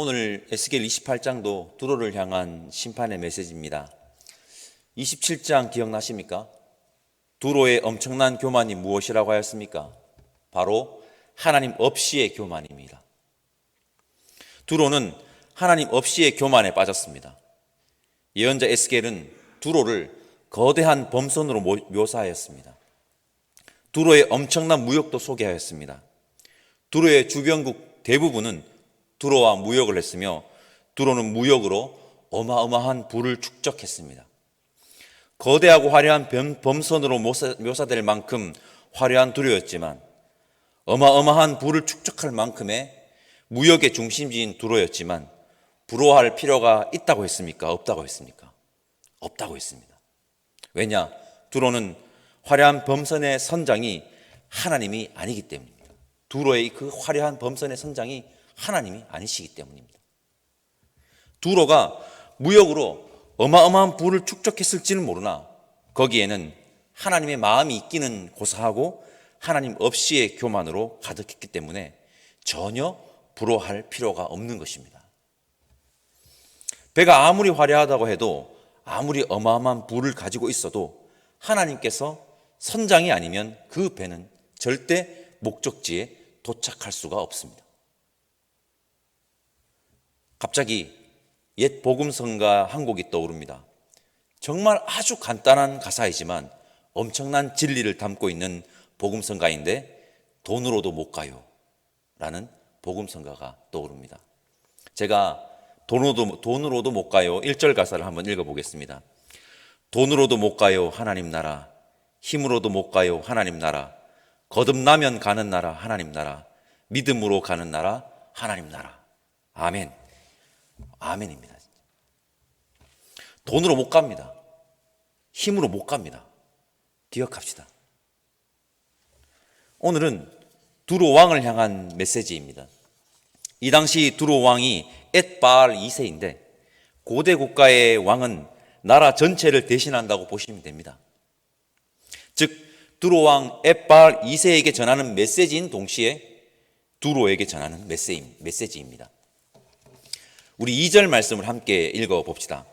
오늘 에스겔 28장도 두로를 향한 심판의 메시지입니다. 27장 기억나십니까? 두로의 엄청난 교만이 무엇이라고 하였습니까? 바로 하나님 없이의 교만입니다. 두로는 하나님 없이의 교만에 빠졌습니다. 예언자 에스겔은 두로를 거대한 범선으로 묘사하였습니다. 두로의 엄청난 무역도 소개하였습니다. 두로의 주변국 대부분은 두로와 무역을 했으며 두로는 무역으로 어마어마한 부를 축적했습니다. 거대하고 화려한 범선으로 묘사될 만큼 화려한 두로였지만 어마어마한 부를 축적할 만큼의 무역의 중심지인 두로였지만 부러워할 필요가 있다고 했습니까? 없다고 했습니까? 없다고 했습니다. 왜냐? 두로는 화려한 범선의 선장이 하나님이 아니기 때문입니다. 두로의 그 화려한 범선의 선장이 하나님이 아니시기 때문입니다. 두로가 무역으로 어마어마한 부를 축적했을지는 모르나 거기에는 하나님의 마음이 있기는 고사하고 하나님 없이의 교만으로 가득했기 때문에 전혀 부러워할 필요가 없는 것입니다. 배가 아무리 화려하다고 해도 아무리 어마어마한 부를 가지고 있어도 하나님께서 선장이 아니면 그 배는 절대 목적지에 도착할 수가 없습니다. 갑자기 옛 복음성가 한 곡이 떠오릅니다. 정말 아주 간단한 가사이지만 엄청난 진리를 담고 있는 복음성가인데 돈으로도 못 가요. 라는 복음성가가 떠오릅니다. 제가 돈으로도, 돈으로도 못 가요. 1절 가사를 한번 읽어보겠습니다. 돈으로도 못 가요. 하나님 나라. 힘으로도 못 가요. 하나님 나라. 거듭나면 가는 나라. 하나님 나라. 믿음으로 가는 나라. 하나님 나라. 아멘. 아멘입니다. 돈으로 못 갑니다. 힘으로 못 갑니다. 기억합시다. 오늘은 두로 왕을 향한 메시지입니다. 이 당시 두로 왕이 엣바알 2세인데 고대 국가의 왕은 나라 전체를 대신한다고 보시면 됩니다. 즉 두로 왕 엣바알 2세에게 전하는 메시지인 동시에 두로에게 전하는 메시지입니다. 우리 2절 말씀을 함께 읽어 봅시다.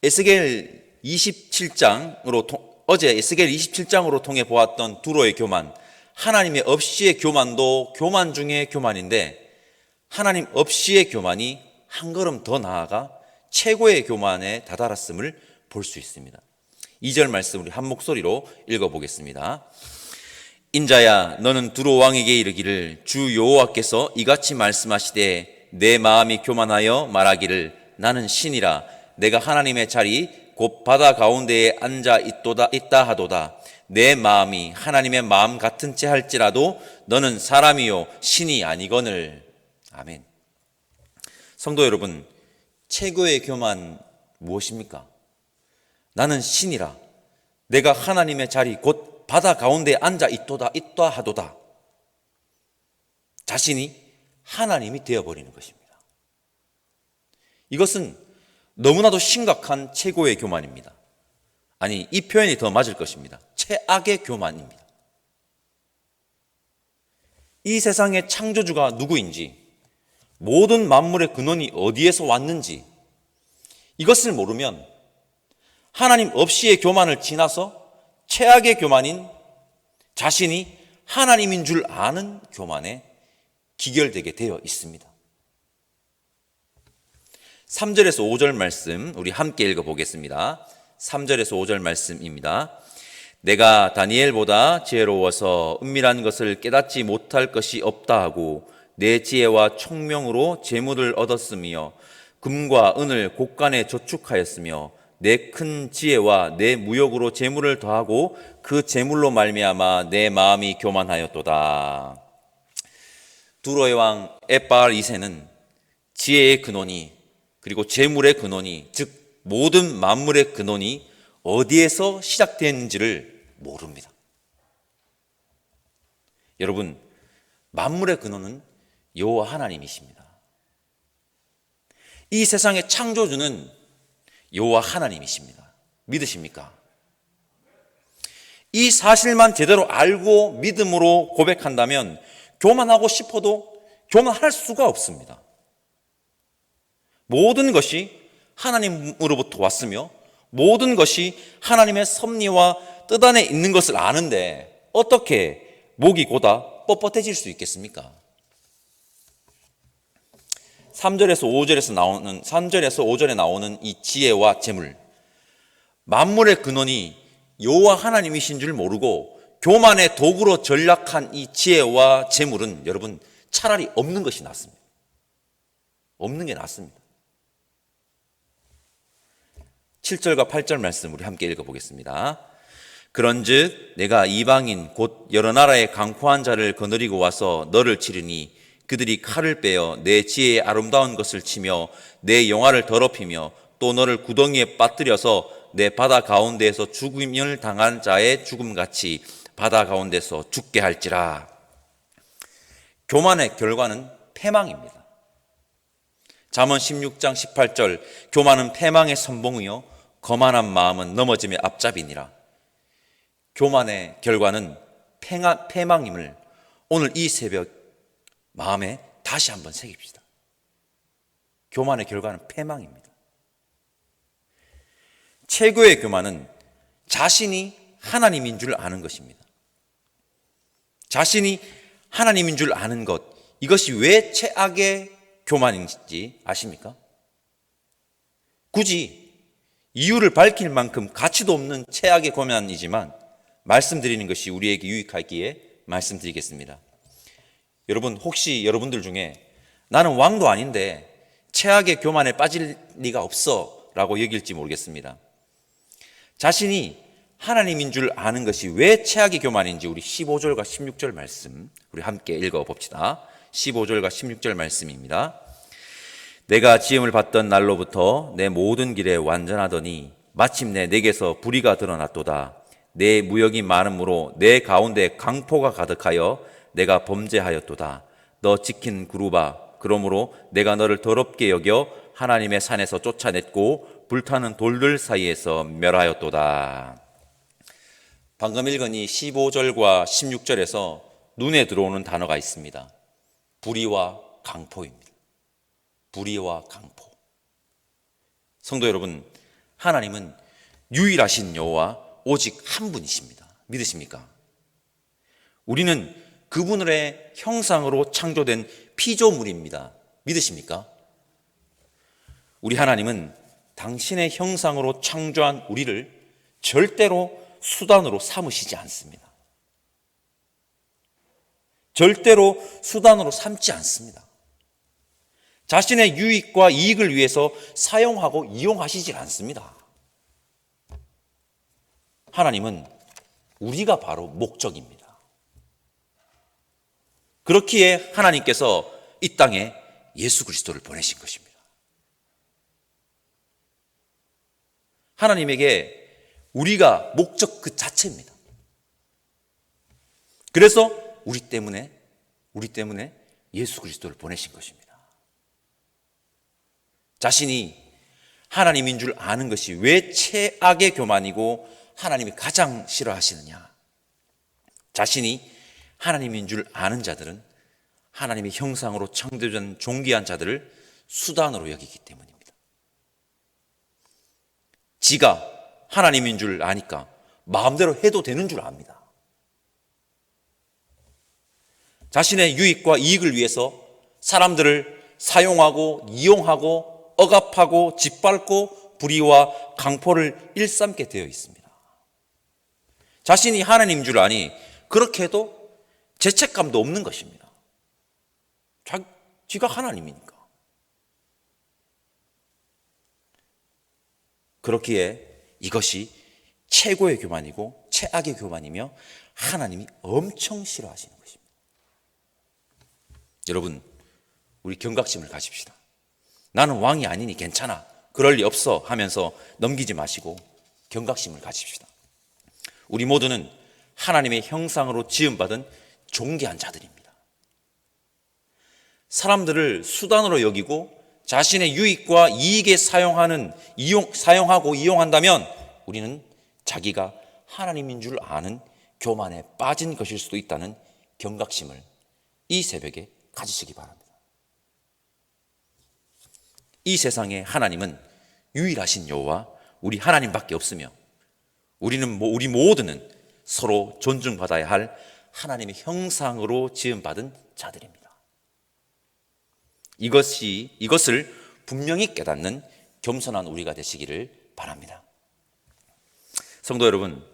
에스겔 27장으로 어제 에스겔 27장으로 통해 보았던 두로의 교만, 하나님의 없이의 교만도 교만 중의 교만인데 하나님 없이의 교만이 한 걸음 더 나아가 최고의 교만에 다다랐음을 볼 수 있습니다. 2절 말씀 우리 한 목소리로 읽어 보겠습니다. 인자야 너는 두로 왕에게 이르기를 주 여호와께서 이같이 말씀하시되 내 마음이 교만하여 말하기를 나는 신이라. 내가 하나님의 자리 곧 바다 가운데에 앉아 있도다 있다 하도다. 내 마음이 하나님의 마음 같은 채 할지라도 너는 사람이요 신이 아니거늘. 아멘. 성도 여러분 최고의 교만 무엇입니까? 나는 신이라. 내가 하나님의 자리 곧 바다 가운데 앉아 있도다 있다 하도다. 자신이 하나님이 되어버리는 것입니다. 이것은 너무나도 심각한 최고의 교만입니다. 아니, 이 표현이 더 맞을 것입니다. 최악의 교만입니다. 이 세상의 창조주가 누구인지, 모든 만물의 근원이 어디에서 왔는지, 이것을 모르면 하나님 없이의 교만을 지나서 최악의 교만인 자신이 하나님인 줄 아는 교만에 기결되게 되어 있습니다. 3절에서 5절 말씀 우리 함께 읽어 보겠습니다. 3절에서 5절 말씀입니다. 내가 다니엘보다 지혜로워서 은밀한 것을 깨닫지 못할 것이 없다 하고 내 지혜와 총명으로 재물을 얻었으며 금과 은을 곳간에 저축하였으며 내 큰 지혜와 내 무역으로 재물을 더하고 그 재물로 말미암아 내 마음이 교만하였도다. 두로의 왕 에바알 2세는 지혜의 근원이 그리고 재물의 근원이 즉 모든 만물의 근원이 어디에서 시작되는지를 모릅니다. 여러분 만물의 근원은 여호와 하나님이십니다. 이 세상의 창조주는 여호와 하나님이십니다. 믿으십니까? 이 사실만 제대로 알고 믿음으로 고백한다면 교만하고 싶어도 교만할 수가 없습니다. 모든 것이 하나님으로부터 왔으며 모든 것이 하나님의 섭리와 뜻 안에 있는 것을 아는데 어떻게 목이 고다 뻣뻣해질 수 있겠습니까? 3절에서 5절에서 나오는 3절에서 5절에 나오는 이 지혜와 재물 만물의 근원이 여호와 하나님이신 줄 모르고 교만의 도구로 전락한 이 지혜와 재물은 여러분 차라리 없는 것이 낫습니다. 없는 게 낫습니다. 7절과 8절 말씀 우리 함께 읽어보겠습니다. 그런즉 내가 이방인 곧 여러 나라의 강포한 자를 거느리고 와서 너를 치르니 그들이 칼을 빼어 내 지혜의 아름다운 것을 치며 내 영화를 더럽히며 또 너를 구덩이에 빠뜨려서 내 바다 가운데에서 죽음을 당한 자의 죽음같이 바다 가운데서 죽게 할지라. 교만의 결과는 패망입니다. 잠언 16장 18절 교만은 패망의 선봉이요 거만한 마음은 넘어짐의 앞잡이니라. 교만의 결과는 패망임을 오늘 이 새벽 마음에 다시 한번 새깁시다. 교만의 결과는 패망입니다. 최고의 교만은 자신이 하나님인 줄 아는 것입니다. 자신이 하나님인 줄 아는 것, 이것이 왜 최악의 교만인지 아십니까? 굳이 이유를 밝힐 만큼 가치도 없는 최악의 교만이지만 말씀드리는 것이 우리에게 유익하기에 말씀드리겠습니다. 여러분, 혹시 여러분들 중에 나는 왕도 아닌데 최악의 교만에 빠질 리가 없어 라고 여길지 모르겠습니다. 자신이 하나님인 줄 아는 것이 왜 최악의 교만인지 우리 15절과 16절 말씀 우리 함께 읽어 봅시다. 15절과 16절 말씀입니다. 내가 지음을 받던 날로부터 내 모든 길에 완전하더니 마침내 내게서 불의가 드러났도다. 내 무역이 많음으로 내 가운데 강포가 가득하여 내가 범죄하였도다. 너 지킨 구루바 그러므로 내가 너를 더럽게 여겨 하나님의 산에서 쫓아냈고 불타는 돌들 사이에서 멸하였도다. 방금 읽은 이 15절과 16절에서 눈에 들어오는 단어가 있습니다. 불의와 강포입니다. 불의와 강포. 성도 여러분, 하나님은 유일하신 여호와 오직 한 분이십니다. 믿으십니까? 우리는 그분의 형상으로 창조된 피조물입니다. 믿으십니까? 우리 하나님은 당신의 형상으로 창조한 우리를 절대로 수단으로 삼으시지 않습니다. 절대로 수단으로 삼지 않습니다. 자신의 유익과 이익을 위해서 사용하고 이용하시질 않습니다. 하나님은 우리가 바로 목적입니다. 그렇기에 하나님께서 이 땅에 예수 그리스도를 보내신 것입니다. 하나님에게 우리가 목적 그 자체입니다. 그래서 우리 때문에 우리 때문에 예수 그리스도를 보내신 것입니다. 자신이 하나님인 줄 아는 것이 왜 최악의 교만이고 하나님이 가장 싫어하시느냐? 자신이 하나님인 줄 아는 자들은 하나님의 형상으로 창조된 존귀한 자들을 수단으로 여기기 때문입니다. 지가 하나님인 줄 아니까 마음대로 해도 되는 줄 압니다. 자신의 유익과 이익을 위해서 사람들을 사용하고 이용하고 억압하고 짓밟고 불의와 강포를 일삼게 되어 있습니다. 자신이 하나님인 줄 아니 그렇게 해도 죄책감도 없는 것입니다. 자, 지가 하나님이니까. 그렇기에 이것이 최고의 교만이고 최악의 교만이며 하나님이 엄청 싫어하시는 것입니다. 여러분, 우리 경각심을 가집시다. 나는 왕이 아니니 괜찮아. 그럴 리 없어 하면서 넘기지 마시고 경각심을 가집시다. 우리 모두는 하나님의 형상으로 지음받은 존귀한 자들입니다. 사람들을 수단으로 여기고 자신의 유익과 이익에 사용하는 이용 사용하고 이용한다면 우리는 자기가 하나님인 줄 아는 교만에 빠진 것일 수도 있다는 경각심을 이 새벽에 가지시기 바랍니다. 이 세상에 하나님은 유일하신 여호와 우리 하나님밖에 없으며 우리는 뭐 우리 모두는 서로 존중받아야 할 하나님의 형상으로 지음받은 자들입니다. 이것이 이것을 분명히 깨닫는 겸손한 우리가 되시기를 바랍니다. 성도 여러분,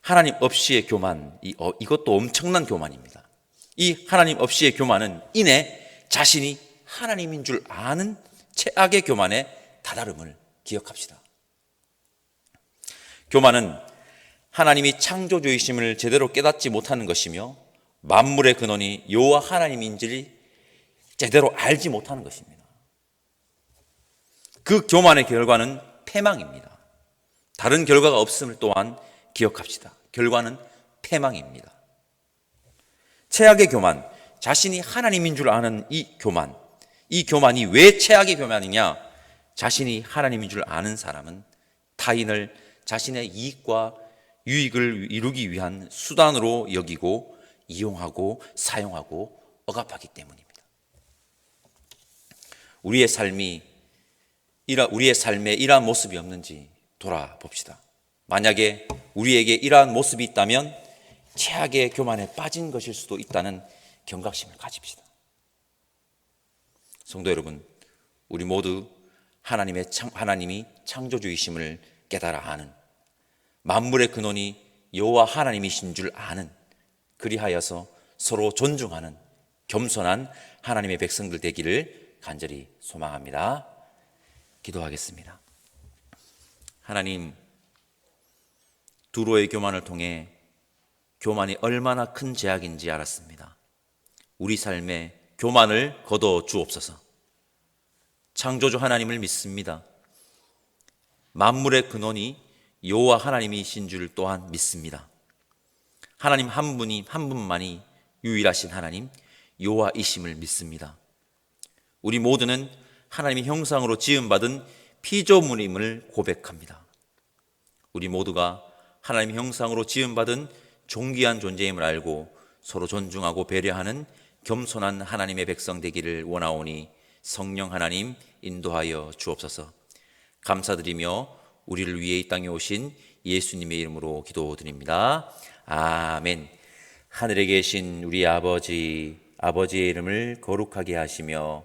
하나님 없이의 교만 이, 어, 이것도 엄청난 교만입니다. 이 하나님 없이의 교만은 이내 자신이 하나님인 줄 아는 최악의 교만의 다다름을 기억합시다. 교만은 하나님이 창조주이심을 제대로 깨닫지 못하는 것이며 만물의 근원이 여호와 하나님인지를 제대로 알지 못하는 것입니다. 그 교만의 결과는 패망입니다. 다른 결과가 없음을 또한 기억합시다. 결과는 패망입니다. 최악의 교만, 자신이 하나님인 줄 아는 이 교만, 이 교만이 왜 최악의 교만이냐? 자신이 하나님인 줄 아는 사람은 타인을 자신의 이익과 유익을 이루기 위한 수단으로 여기고 이용하고 사용하고 억압하기 때문입니다. 우리의 삶이 우리의 삶에 이러한 모습이 없는지 돌아봅시다. 만약에 우리에게 이러한 모습이 있다면 최악의 교만에 빠진 것일 수도 있다는 경각심을 가집시다. 성도 여러분, 우리 모두 하나님의 창, 하나님이 창조주이심을 깨달아 아는 만물의 근원이 여호와 하나님이신 줄 아는 그리하여서 서로 존중하는 겸손한 하나님의 백성들 되기를 간절히 소망합니다. 기도하겠습니다. 하나님, 두로의 교만을 통해 교만이 얼마나 큰 죄악인지 알았습니다. 우리 삶에 교만을 거둬 주옵소서. 창조주 하나님을 믿습니다. 만물의 근원이 여호와 하나님이신 줄 또한 믿습니다. 하나님 한 분이 한 분만이 유일하신 하나님 여호와이심을 믿습니다. 우리 모두는 하나님의 형상으로 지음받은 피조물임을 고백합니다. 우리 모두가 하나님의 형상으로 지음받은 존귀한 존재임을 알고 서로 존중하고 배려하는 겸손한 하나님의 백성 되기를 원하오니 성령 하나님 인도하여 주옵소서. 감사드리며 우리를 위해 이 땅에 오신 예수님의 이름으로 기도드립니다. 아멘. 하늘에 계신 우리 아버지, 아버지의 이름을 거룩하게 하시며